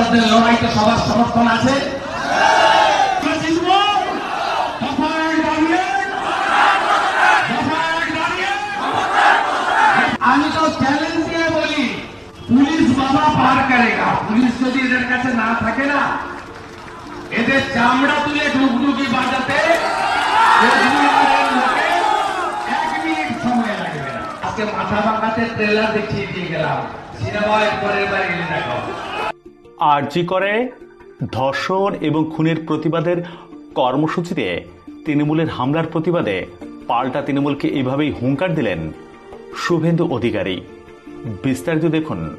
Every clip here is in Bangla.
ডাক্তারদের লড়াইতে সবার সমর্থন আছে। আমি তো চ্যালেঞ্জ দিয়ে বলি, পুলিশ বাবা পার করেগা। পুলিশ যদি এদের কাছে না থাকে না, এদের চামড়া তুলে ডুগডুগি বাজাতে মাথা ভাঙাতে ট্রেলার দেখিয়ে দিয়ে গেলাম। সিনেমায় পরের বার এলে দেখো আরজি করে, ধর্ষণ এবং খুনের প্রতিবাদের কর্মসূচিতে তৃণমূলের হামলার প্রতিবাদে পাল্টা তৃণমূলকে এভাবেই হুঙ্কার দিলেন শুভেন্দু অধিকারী। বিস্তারিত দেখুন,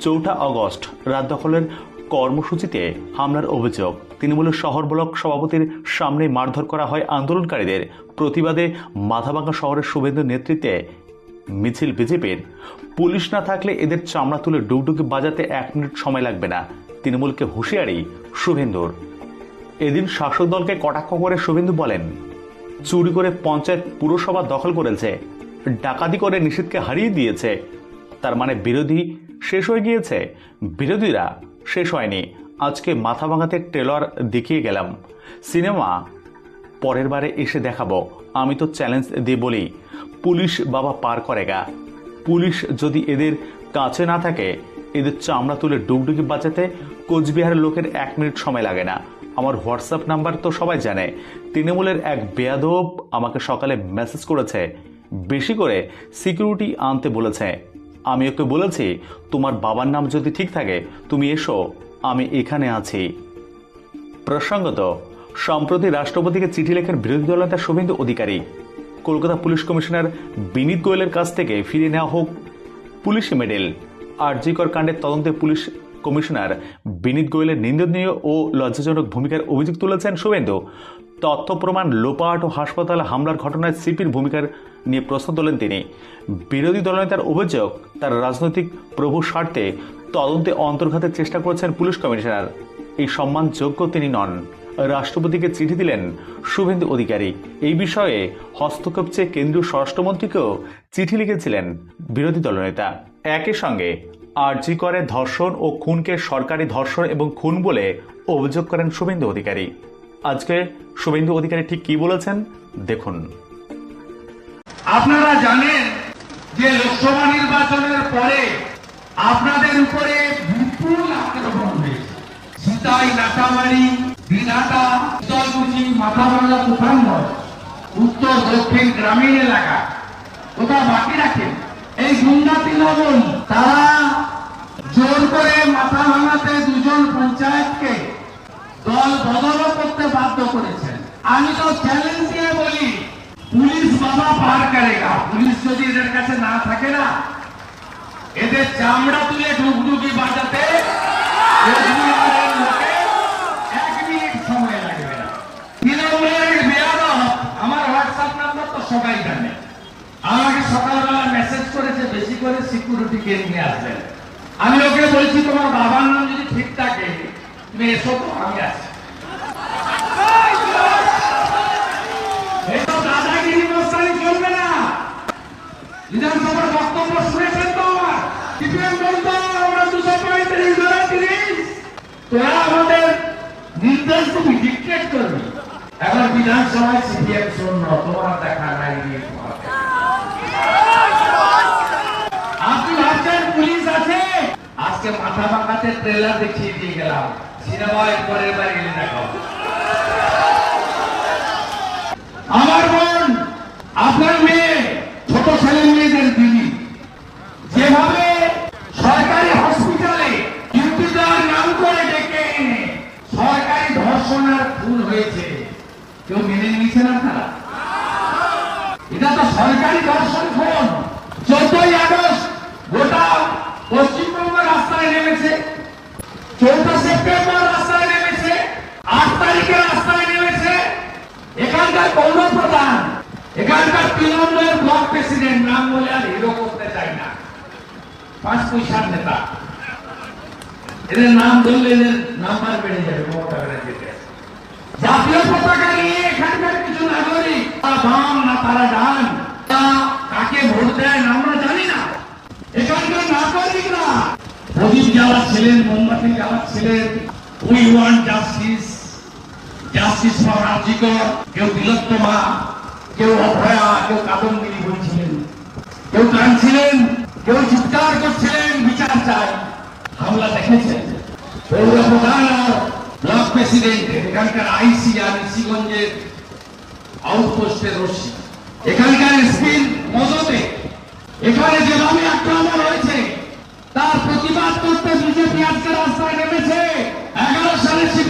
চৌঠা অগস্ট, রাত দখলের কর্মসূচিতে হামলার অভিযোগ। তৃণমূলের শহর ব্লক সভাপতির সামনে মারধর করা হয় আন্দোলনকারীদের। প্রতিবাদে মাথাভাঙ্গা শহরের শুভেন্দুর নেতৃত্বে মিছিল বিজেপির পুলিশ না থাকলে এদের চামড়া তুলে ডুগডুগি বাজাতে এক মিনিট সময় লাগবে না। তৃণমূলকে হুঁশিয়ারি শুভেন্দুর। এদিন শাসক দলকে কটাক্ষ করে শুভেন্দু বলেন, চুরি করে পঞ্চায়েত পুরসভা দখল করেছে, ডাকাতি করে নিষেধকে হারিয়ে দিয়েছে। তার মানে বিরোধী শেষ হয়ে গিয়েছে। বিরোধীরা শেষ হয়নি। আজকে মাথা ভাঙাতে ট্রেলার দেখিয়ে গেলাম। সিনেমা পরের বারে এসে দেখাবো। আমি তো চ্যালেঞ্জ দিয়ে বলি, পুলিশ বাবা পার করেগা। পুলিশ যদি এদের কাছে না থাকে, এদের চামড়া তুলে ডুগডুগি বাঁচাতে কোচবিহারের লোকের এক মিনিট সময় লাগে না। আমার হোয়াটসঅ্যাপ নাম্বার তো সবাই জানে। তৃণমূলের এক বেয়াদব আমাকে সকালে মেসেজ করেছে। বেশি করে সিকিউরিটি আনতে বলেছে। আমি ওকে বলেছি, তোমার বাবার নাম যদি ঠিক থাকে, তুমি এসো, আমি এখানে আছি। প্রসঙ্গত সম্প্রতি রাষ্ট্রপতিকে চিঠি লেখেন বিরোধী দলনেতা শুভেন্দু অধিকারী। কলকাতা পুলিশ কমিশনার বিনীত গোয়েলের কাছ থেকে ফিরে নেওয়া হোক পুলিশি মেডেল। আরজিকর কাণ্ডের তদন্তে পুলিশ কমিশনার বিনীত গোয়েলের নিন্দনীয় ও লজ্জাজনক ভূমিকার অভিযোগ তুলেছেন শুভেন্দু। তথ্য, প্রমাণ, লোপাট ও হাসপাতাল হামলার ঘটনায় সিপির ভূমিকার নিয়ে প্রশ্ন তোলেন তিনি। বিরোধী দলনেতার অভিযোগ, তার রাজনৈতিক প্রভু স্বার্থে তদন্তে অন্তর্ঘাতের চেষ্টা করেছেন পুলিশ কমিশনার। এই সম্মানযোগ্য তিনি নন। রাষ্ট্রপতিকে চিঠি দিলেন শুভেন্দু অধিকারী। এই বিষয়ে হস্তক্ষেপ চেয়ে কেন্দ্রীয় স্বরাষ্ট্রমন্ত্রীকেও চিঠি লিখেছিলেন বিরোধী দলনেতা। একই সঙ্গে আরজি করে ধর্ষণ ও খুনকে সরকারি ধর্ষণ এবং খুন বলে অভিযোগ করেন শুভেন্দু অধিকারী। আজকে শুভেন্দু অধিকারী ঠিক কি বলেছেন? দেখুন। আপনারা জানেন যে লোকসভা নির্বাচনের পরে আপনাদের উপরে বিপুল আক্রমণ হয়েছে। সীতাই নাটামারি দিনাটা শীতলকুচি মাথাভাঙ্গা তুফানগঞ্জ উত্তর দক্ষিণ গ্রামীণ এলাকা। কোথাও বাকি রাখেন এই গুন্ডা তৃণমূল, তারা জোর করে মাথা ভাঙাতে দুজন পঞ্চায়েতকে দল বদলও করতে বাধ্য করেছেন। আমি তো চ্যালেঞ্জ দিয়ে বলি, পুলিশ বাবা পার করেগা। পুলিশ যদি এদের কাছে না থাকে না, এদের চামড়া তুলে ডুগডুগি বাজাতে কোচবিহারের লোকের এক মিনিট সময় লাগবে না তৃণমূলের বেয়াদব আমার হোয়াটসঅ্যাপ নাম্বার তো সবাই জানে। আমাকে সকালবেলা মেসেজ করেছে বেশি করে সিকিউরিটি কে নিয়ে আসবেন। আমি ওকে বলছি, তোমার বাবার নাম যদি ঠিক থাকে, তুমি এসো তো, আমি আছি। বিধানসভার বক্তব্য শুনেছেন তো আমার। দুশো পঁয়ত্রিশ তোরা আমাদের সিপিএম শূন্য তোমার দেখা নাই আপনি ভাবছেন পুলিশ আছে আজকে মাথা ভাঙাতে ট্রেলার দেখিয়ে দিয়ে গেলাম সিনেমায় পরের বার এলে দেখো আমার বোন, আপনার মেয়ে ছোট ছেলে মেয়েদের দিদি যেভাবে সরকারি হসপিটালে ডিউটি দেওয়ার নাম করে ডেকে এনে সরকারি ধর্ষণের খুন হয়েছে কেউ মেনে নিয়েছেন আপনারা এটা তো সরকারি ধর্ষণ খুন চোদ্দই আগস্ট গোটা পশ্চিমবঙ্গ রাস্তায় নেমেছে চৌঠা সেপ্টেম্বর রাস্তায় নেমেছে, আট তারিখে রাস্তায় নেমেছে। এখানকার পৌর এখানকার তৃণমূলের ব্লক প্রেসিডেন্ট, নাম বলে আর হিরো করতে চাই না। পাঁচ পয়সার নেতা। এদের নাম ধরলে এদের নাম্বার বেড়ে যাবে, মমতা ব্যানার্জিতে। জাতীয় পতাকা নিয়ে এখানকার কিছু নাগরিক, তারা বাম না তারা ডান কাকে ভোট দেয় না আমরা জানি না এখানকার নাগরিকরা প্রদীপ জ্বালাচ্ছিলেন মোমবাতি we want justice justice for RG Kar কেউ তিলোত্তমা কেউ অভয়া, কেউ কাদম্বিনী বলছিলেন কেউ কাঁদছিলেন কেউ চিৎকার করছিলেন, বিচার চাই হামলা দেখেছেন। পৌর প্রধান, ব্লক প্রেসিডেন্ট, এখানকার আইসি আর ঋষিগঞ্জের আউটপোস্টের রশি এখানকার এসপির মদতে, এখানে আক্রমণ হয়েছে তার প্রতিবাদ করতে বিজেপি আজকে রাস্তায় নেমেছে এগারো সালে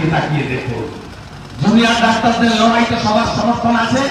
তাকিয়ে তাকিয়ে দেখো। জুনিয়র ডাক্তারদের লড়াইতে সবার সমর্থন আছে।